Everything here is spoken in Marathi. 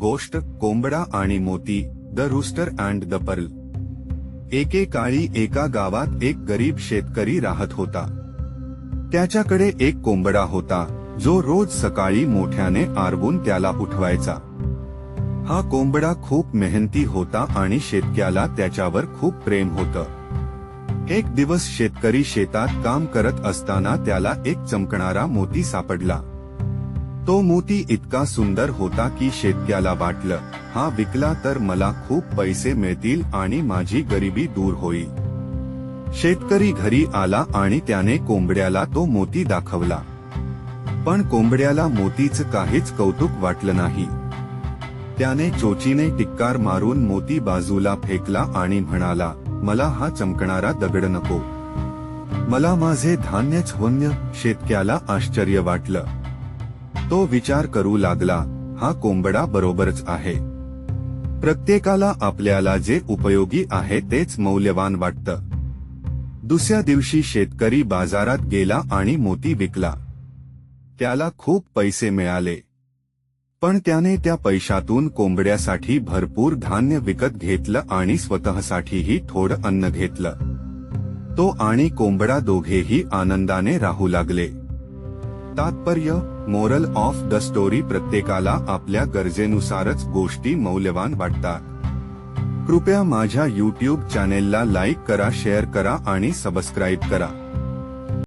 गोष्ट कोंबडा आणि मोती the rooster and the pearl. एकेकाळी एका गावात एक गरीब शेतकरी राहत होता. त्याच्याकडे एक कोंबडा होता जो रोज सकाळी मोठ्याने आरवून त्याला उठवायचा. हा कोंबडा खूप मेहनती होता आणि शेतक्याला त्याच्यावर खूप प्रेम होतं. एक दिवस शेतकरी शेतात काम करत असताना त्याला एक चमकणारा मोती सापडला. तो मोती इतका सुंदर होता की शेतक्याला वाटलं हा विकला तर मला खूप पैसे मिळतील आणि माझी गरिबी दूर होईल. शेतकरी घरी आला आणि त्याने कोंबड्याला तो मोती दाखवला. पण कोंबड्याला मोतीचं काहीच कौतुक वाटलं नाही. त्याने चोचीने टिक्कार मारून मोती बाजूला फेकला आणि म्हणाला मला हा चमकणारा दगड नको. मला माझे धान्यच होन्य शेतक्याला आश्चर्य वाटलं. तो विचार करू लागला हा कोंबडा बरोबरच आहे. प्रत्येकाला आपल्याला जे उपयोगी आहे तेच मौल्यवान वाटतं. दुसऱ्या दिवशी शेतकरी बाजारात गेला आणि मोती विकला. त्याला खूप पैसे मिळाले. पण त्याने त्या पैशातून कोंबड्यासाठी भरपूर धान्य विकत घेतलं आणि स्वतःसाठीही थोडं अन्न घेतलं. तो आणि कोंबडा दोघेही आनंदाने राहू लागले. तात्पर्य मोरल ऑफ द स्टोरी प्रत्येकाला आपल्या गरजेनुसारच गोष्टी मौल्यवान वाटतात. कृपया माझ्या यूट्यूब चॅनेलला लाईक करा शेअर करा आणि सबस्क्राईब करा.